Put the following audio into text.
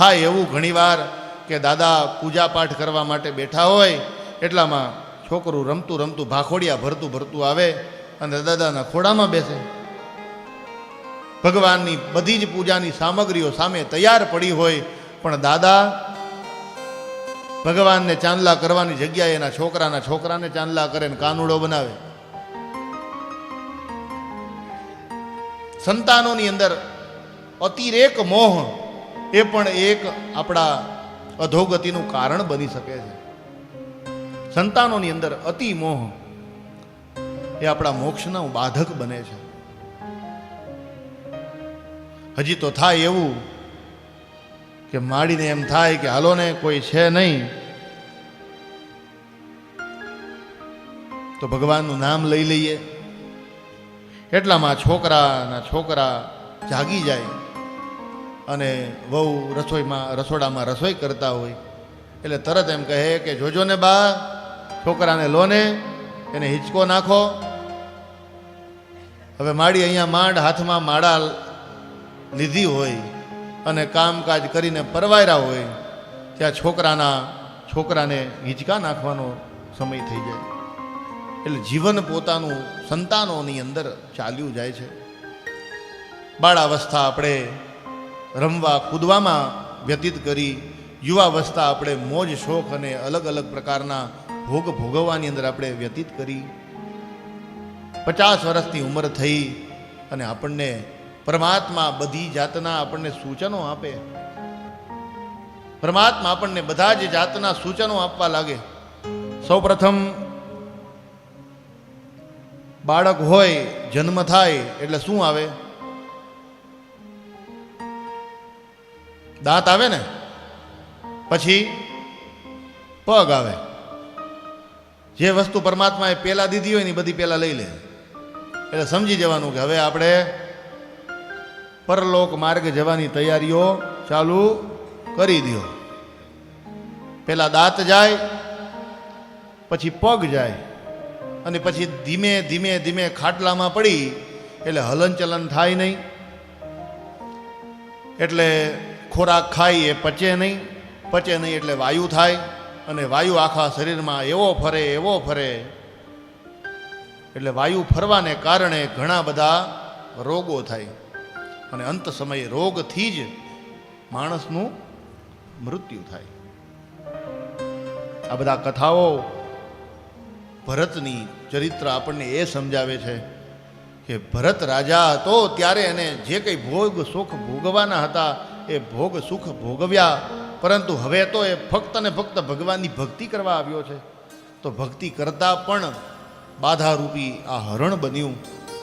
થાય એવું ઘણીવાર કે દાદા પૂજા પાઠ કરવા માટે બેઠા હોય, એટલામાં છોકરું રમતું રમતું ભાખોડિયા ભરતું ભરતું આવે અને દાદાના ખોડામાં બેસે. ભગવાનની બધી જ પૂજાની સામગ્રીઓ સામે તૈયાર પડી હોય, પણ દાદા ભગવાનને ચાંદલા કરવાની જગ્યાએ એના છોકરાના છોકરાને ચાંદલા કરે ને કાનુડો બનાવે. સંતાનોની અંદર અતિરેક મોહ એ પણ એક આપણા અધોગતિનું કારણ બની શકે છે. સંતાનોની અંદર અતિ મોહ એ આપણા મોક્ષના બાધક બને છે. હજી તો થાય એવું કે માડીને એમ થાય કે હાલો ને, કોઈ છે નહીં. તો ભગવાનનું નામ લઈ લઈએ. એટલામાં છોકરાના છોકરા જાગી જાય. અને વહુ રસોઈમાં, રસોડામાં રસોઈ કરતા હોય, એટલે તરત એમ કહે કે, જોજો ને બા, છોકરાને લો ને, એને હિંચકો નાખો. હવે માડી અહીંયા માંડ હાથમાં માળા લીધી હોય અને કામકાજ કરીને પરવાયરા હોય, ત્યાં છોકરાના, છોકરાને હિંચકા નાખવાનો સમય થઈ જાય. એટલે જીવન પોતાનું સંતાનોની અંદર ચાલ્યું જાય છે. બાળાવસ્થા આપણે રમવા, કૂદવામાં વ્યતીત કરી યુવાવસ્થા આપણે મોજ, શોખ અને અલગ અલગ પ્રકારના ભોગ ભોગવવાની અંદર આપણે વ્યતીત કરી. પચાસ વર્ષની ઉંમર થઈ અને આપણને પરમાત્મા બધી જાતના આપણને સૂચનો આપે. પરમાત્મા આપણને બધા જ જાતના સૂચનો આપવા લાગે. સૌપ્રથમ બાળક હોય, જન્મ થાય એટલે શું આવે? દાંત આવે ને? પછી પગ આવે. જે વસ્તુ પરમાત્માએ પહેલાં દીધી હોય ને બધી પહેલાં લઈ લે. એટલે સમજી જવાનું કે હવે આપણે પરલોક માર્ગ જવાની તૈયારીઓ ચાલુ કરી દો પહેલાં દાંત જાય, પછી પગ જાય, અને પછી ધીમે ધીમે ધીમે ખાટલામાં પડી, એટલે હલનચલન થાય નહીં. એટલે ખોરાક ખાય એ પચે નહીં. પચે નહીં એટલે વાયુ થાય અને વાયુ આખા શરીરમાં એવો ફરે એવો ફરે. એટલે વાયુ ફરવાને કારણે ઘણા બધા રોગો થાય. અને અંત સમયે રોગથી જ માણસનું મૃત્યુ થાય. આ બધા કથાઓ ભરતની ચરિત્ર આપણને એ સમજાવે છે કે ભરત રાજા હતો ત્યારે એને જે કંઈ ભોગ સુખ ભોગવાના હતા એ ભોગ સુખ ભોગવ્યા, પરંતુ હવે તો એ ફક્ત ને ફક્ત ભગવાનની ભક્તિ કરવા આવ્યો છે. તો ભક્તિ કરતાં પણ બાધારૂપી આ હરણ બન્યું.